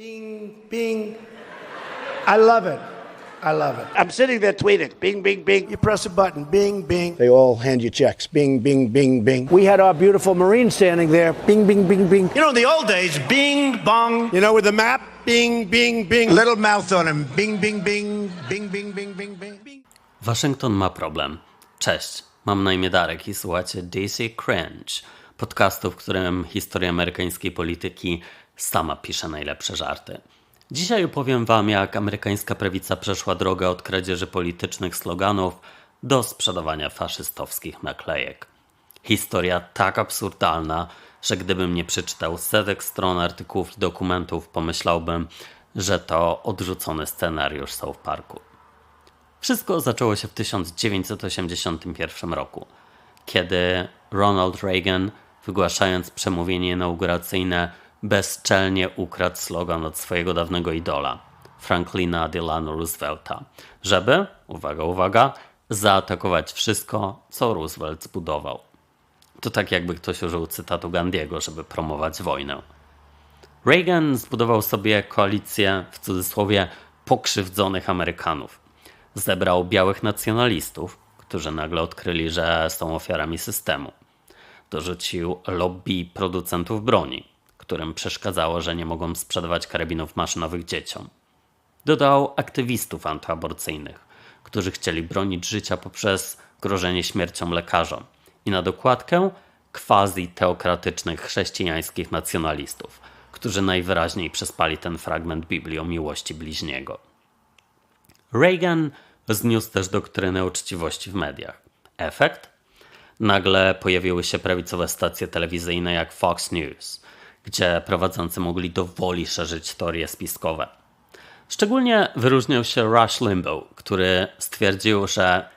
Bing, bing. I love it. I love it. I'm sitting there tweeting, bing, bing, bing. You press a button, bing, bing. They all hand you checks. Bing, bing, bing, bing. We had our beautiful Marine standing there, bing, bing, bing, bing. You know, in the old days, bing, bong. You know, with the map, bing, bing, bing. Little mouth on him, bing, bing, bing, bing, bing, bing, bing, bing, bing. Waszyngton ma problem. Cześć, mam na imię Darek i słuchacie DC Cringe, podcastu, w którym historia amerykańskiej polityki sama pisze najlepsze żarty. Dzisiaj opowiem wam, jak amerykańska prawica przeszła drogę od kradzieży politycznych sloganów do sprzedawania faszystowskich naklejek. Historia tak absurdalna, że gdybym nie przeczytał setek stron artykułów i dokumentów, pomyślałbym, że to odrzucony scenariusz South Parku. Wszystko zaczęło się w 1981 roku, kiedy Ronald Reagan, wygłaszając przemówienie inauguracyjne, bezczelnie ukradł slogan od swojego dawnego idola, Franklina Delano Roosevelta, żeby, uwaga, uwaga, zaatakować wszystko, co Roosevelt zbudował. To tak jakby ktoś użył cytatu Gandiego, żeby promować wojnę. Reagan zbudował sobie koalicję, w cudzysłowie, pokrzywdzonych Amerykanów. Zebrał białych nacjonalistów, którzy nagle odkryli, że są ofiarami systemu. Dorzucił lobby producentów broni, którym przeszkadzało, że nie mogą sprzedawać karabinów maszynowych dzieciom. Dodał aktywistów antyaborcyjnych, którzy chcieli bronić życia poprzez grożenie śmiercią lekarzom. I na dokładkę quasi-teokratycznych chrześcijańskich nacjonalistów, którzy najwyraźniej przespali ten fragment Biblii o miłości bliźniego. Reagan zniósł też doktrynę uczciwości w mediach. Efekt? Nagle pojawiły się prawicowe stacje telewizyjne jak Fox News, gdzie prowadzący mogli do woli szerzyć teorie spiskowe. Szczególnie wyróżniał się Rush Limbaugh, który stwierdził, że,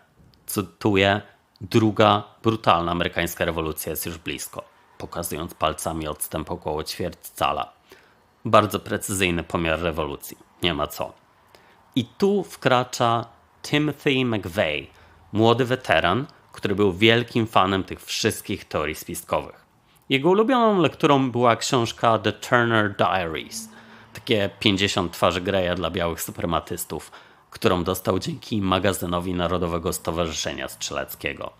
cytuję, druga brutalna amerykańska rewolucja jest już blisko, pokazując palcami odstęp około ćwierć cala. Bardzo precyzyjny pomiar rewolucji, nie ma co. I tu wkracza Timothy McVeigh, młody weteran, który był wielkim fanem tych wszystkich teorii spiskowych. Jego ulubioną lekturą była książka The Turner Diaries, takie 50 twarzy Greya dla białych suprematystów, którą dostał dzięki magazynowi Narodowego Stowarzyszenia Strzeleckiego.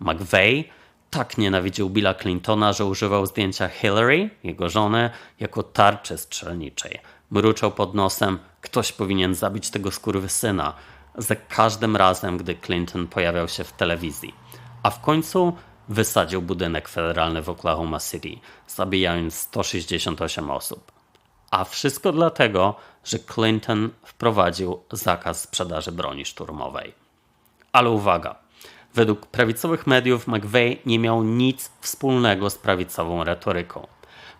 McVeigh tak nienawidził Billa Clintona, że używał zdjęcia Hillary, jego żony, jako tarczy strzelniczej. Mruczał pod nosem, ktoś powinien zabić tego skurwysyna, za każdym razem, gdy Clinton pojawiał się w telewizji. A w końcu wysadził budynek federalny w Oklahoma City, zabijając 168 osób. A wszystko dlatego, że Clinton wprowadził zakaz sprzedaży broni szturmowej. Ale uwaga, według prawicowych mediów McVeigh nie miał nic wspólnego z prawicową retoryką.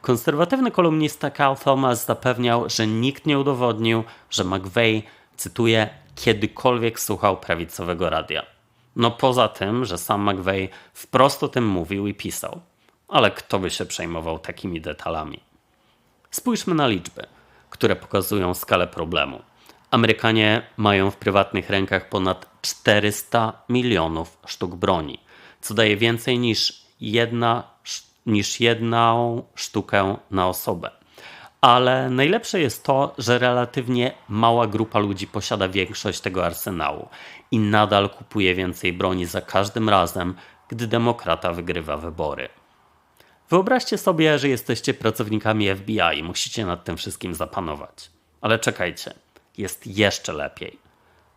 Konserwatywny kolumnista Carl Thomas zapewniał, że nikt nie udowodnił, że McVeigh, cytuję, kiedykolwiek słuchał prawicowego radia. No poza tym, że sam McVeigh wprost o tym mówił i pisał. Ale kto by się przejmował takimi detalami? Spójrzmy na liczby, które pokazują skalę problemu. Amerykanie mają w prywatnych rękach ponad 400 milionów sztuk broni, co daje więcej niż jedna, niż jedną sztukę na osobę. Ale najlepsze jest to, że relatywnie mała grupa ludzi posiada większość tego arsenału i nadal kupuje więcej broni za każdym razem, gdy demokrata wygrywa wybory. Wyobraźcie sobie, że jesteście pracownikami FBI i musicie nad tym wszystkim zapanować. Ale czekajcie, jest jeszcze lepiej.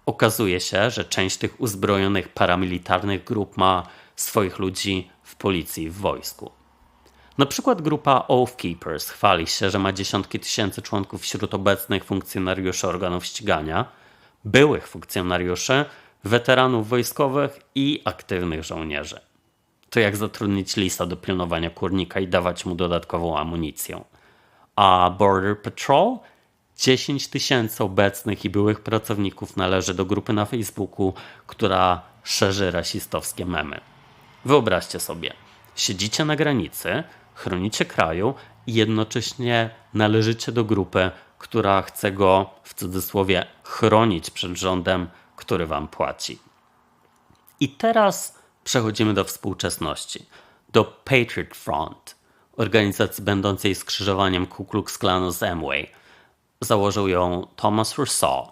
Okazuje się, że część tych uzbrojonych paramilitarnych grup ma swoich ludzi w policji w wojsku. Na przykład grupa Oath Keepers chwali się, że ma dziesiątki tysięcy członków wśród obecnych funkcjonariuszy organów ścigania, byłych funkcjonariuszy, weteranów wojskowych i aktywnych żołnierzy. To jak zatrudnić lisa do pilnowania kurnika i dawać mu dodatkową amunicję. A Border Patrol? 10 tysięcy obecnych i byłych pracowników należy do grupy na Facebooku, która szerzy rasistowskie memy. Wyobraźcie sobie, siedzicie na granicy, chronicie kraju i jednocześnie należycie do grupy, która chce go w cudzysłowie chronić przed rządem, który wam płaci. I teraz przechodzimy do współczesności, do Patriot Front, organizacji będącej skrzyżowaniem Ku Klux Klanu z Amway. założył ją Thomas Rousseau,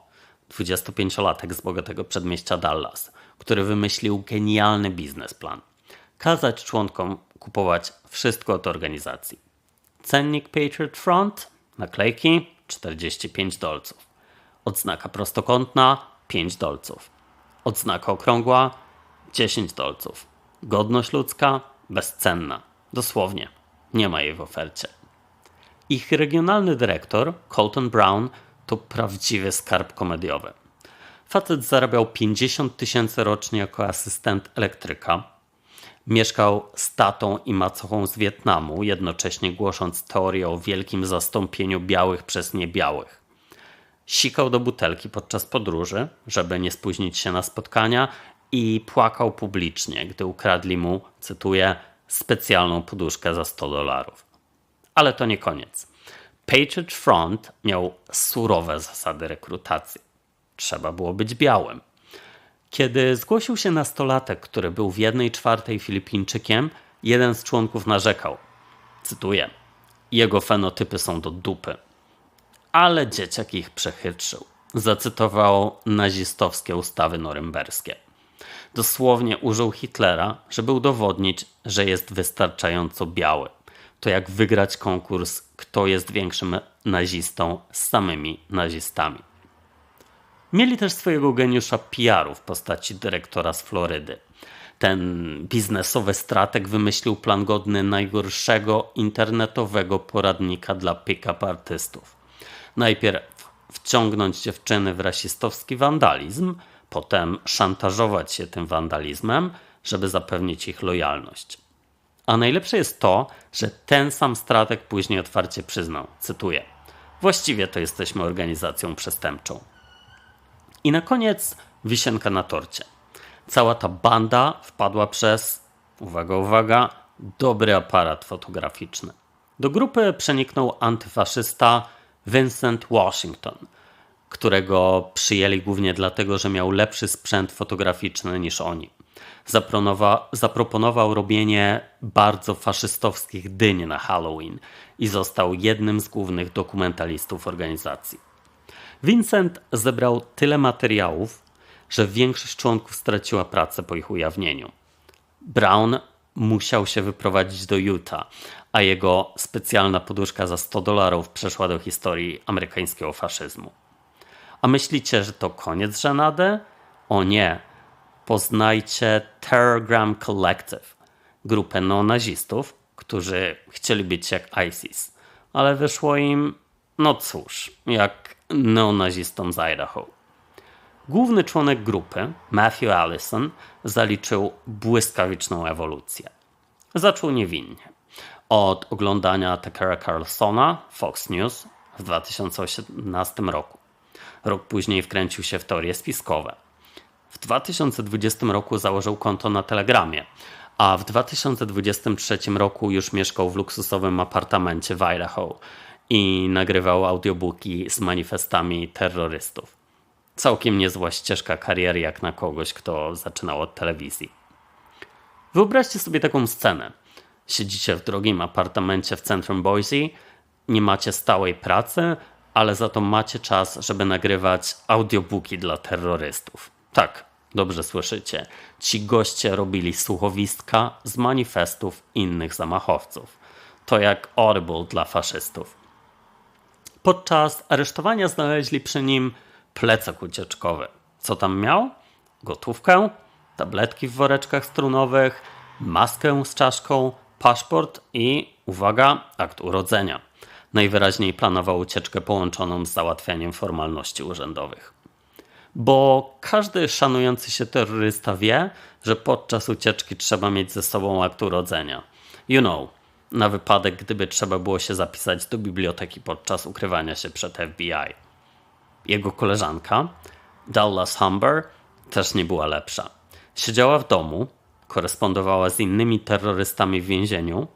25-latek z bogatego przedmieścia Dallas, który wymyślił genialny biznesplan. Kazać członkom kupować wszystko od organizacji. Cennik Patriot Front, naklejki 45 dolców. Odznaka prostokątna 5 dolców. Odznaka okrągła 10 dolców. Godność ludzka bezcenna. Dosłownie. Nie ma jej w ofercie. Ich regionalny dyrektor, Colton Brown, to prawdziwy skarb komediowy. Facet zarabiał 50 tysięcy rocznie jako asystent elektryka. Mieszkał z tatą i macochą z Wietnamu, jednocześnie głosząc teorię o wielkim zastąpieniu białych przez niebiałych. Sikał do butelki podczas podróży, żeby nie spóźnić się na spotkania i płakał publicznie, gdy ukradli mu, cytuję, specjalną poduszkę za 100 dolarów. Ale to nie koniec. Patriot Front miał surowe zasady rekrutacji. Trzeba było być białym. Kiedy zgłosił się nastolatek, który był w jednej czwartej Filipińczykiem, jeden z członków narzekał. Cytuję: Jego fenotypy są do dupy. Ale dzieciak ich przechytrzył. Zacytował nazistowskie ustawy norymberskie. Dosłownie użył Hitlera, żeby udowodnić, że jest wystarczająco biały. To jak wygrać konkurs, kto jest większym nazistą z samymi nazistami. Mieli też swojego geniusza PR-u w postaci dyrektora z Florydy. Ten biznesowy strateg wymyślił plan godny najgorszego internetowego poradnika dla pick-up artystów. Najpierw wciągnąć dziewczyny w rasistowski wandalizm, potem szantażować się tym wandalizmem, żeby zapewnić ich lojalność. A najlepsze jest to, że ten sam strateg później otwarcie przyznał, cytuję: Właściwie to jesteśmy organizacją przestępczą. I na koniec wisienka na torcie. Cała ta banda wpadła przez, uwaga, uwaga, dobry aparat fotograficzny. Do grupy przeniknął antyfaszysta Vincent Washington, którego przyjęli głównie dlatego, że miał lepszy sprzęt fotograficzny niż oni. Zaproponowa zaproponował robienie bardzo faszystowskich dyń na Halloween i został jednym z głównych dokumentalistów organizacji. Vincent zebrał tyle materiałów, że większość członków straciła pracę po ich ujawnieniu. Brown musiał się wyprowadzić do Utah, a jego specjalna poduszka za 100 dolarów przeszła do historii amerykańskiego faszyzmu. A myślicie, że to koniec żenady? O nie. Poznajcie Terrorgram Collective, grupę neonazistów, którzy chcieli być jak ISIS, ale wyszło im, no cóż, jak neonazistom z Idaho. Główny członek grupy, Matthew Allison, zaliczył błyskawiczną ewolucję. Zaczął niewinnie. Od oglądania Tuckera Carlsona, Fox News w 2018 roku. Rok później wkręcił się w teorie spiskowe. W 2020 roku założył konto na Telegramie, a w 2023 roku już mieszkał w luksusowym apartamencie w Idaho i nagrywał audiobooki z manifestami terrorystów. Całkiem niezła ścieżka kariery jak na kogoś, kto zaczynał od telewizji. Wyobraźcie sobie taką scenę. Siedzicie w drogim apartamencie w centrum Boise, nie macie stałej pracy, ale za to macie czas, żeby nagrywać audiobooki dla terrorystów. Tak, dobrze słyszycie. Ci goście robili słuchowistka z manifestów innych zamachowców. To jak Audible dla faszystów. Podczas aresztowania znaleźli przy nim plecak ucieczkowy. Co tam miał? Gotówkę, tabletki w woreczkach strunowych, maskę z czaszką, paszport i, uwaga, akt urodzenia. Najwyraźniej planował ucieczkę połączoną z załatwianiem formalności urzędowych. Bo każdy szanujący się terrorysta wie, że podczas ucieczki trzeba mieć ze sobą akt urodzenia. You know, na wypadek, gdyby trzeba było się zapisać do biblioteki podczas ukrywania się przed FBI. Jego koleżanka, Dallas Humber, też nie była lepsza. Siedziała w domu, korespondowała z innymi terrorystami w więzieniu,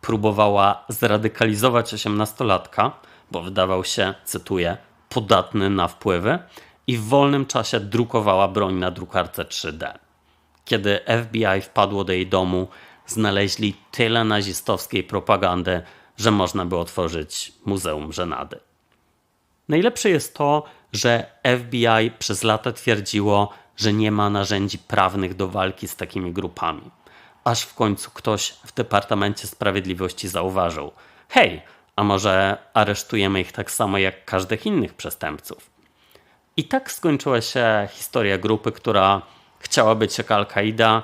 próbowała zradykalizować osiemnastolatka, bo wydawał się, cytuję, podatny na wpływy i w wolnym czasie drukowała broń na drukarce 3D. Kiedy FBI wpadło do jej domu, znaleźli tyle nazistowskiej propagandy, że można by otworzyć Muzeum Żenady. Najlepsze jest to, że FBI przez lata twierdziło, że nie ma narzędzi prawnych do walki z takimi grupami. Aż w końcu ktoś w Departamencie Sprawiedliwości zauważył: hej, a może aresztujemy ich tak samo jak każdych innych przestępców? I tak skończyła się historia grupy, która chciała być jak Al-Kaida,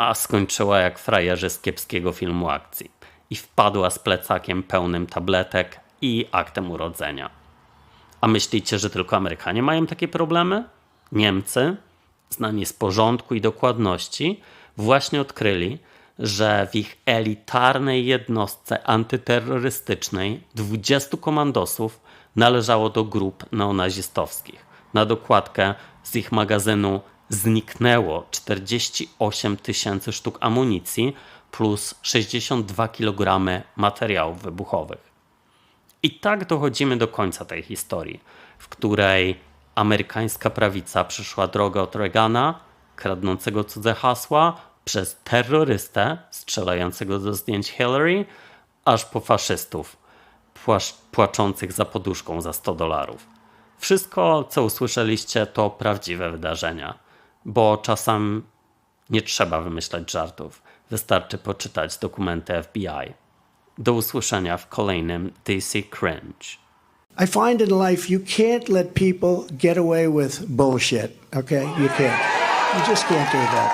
a skończyła jak frajerzy z kiepskiego filmu akcji. I wpadła z plecakiem pełnym tabletek i aktem urodzenia. A myślicie, że tylko Amerykanie mają takie problemy? Niemcy, znani z porządku i dokładności, właśnie odkryli, że w ich elitarnej jednostce antyterrorystycznej 20 komandosów należało do grup neonazistowskich. Na dokładkę z ich magazynu zniknęło 48 tysięcy sztuk amunicji plus 62 kg materiałów wybuchowych. I tak dochodzimy do końca tej historii, w której amerykańska prawica przyszła drogę od Reagana, kradnącego cudze hasła, przez terrorystę strzelającego do zdjęć Hillary, aż po faszystów płaczących za poduszką za 100 dolarów. Wszystko, co usłyszeliście, to prawdziwe wydarzenia, bo czasem nie trzeba wymyślać żartów, wystarczy poczytać dokumenty FBI. Do usłyszenia w kolejnym DC Cringe. I find in life you can't let people get away with bullshit, okay? You can't. You just can't do that.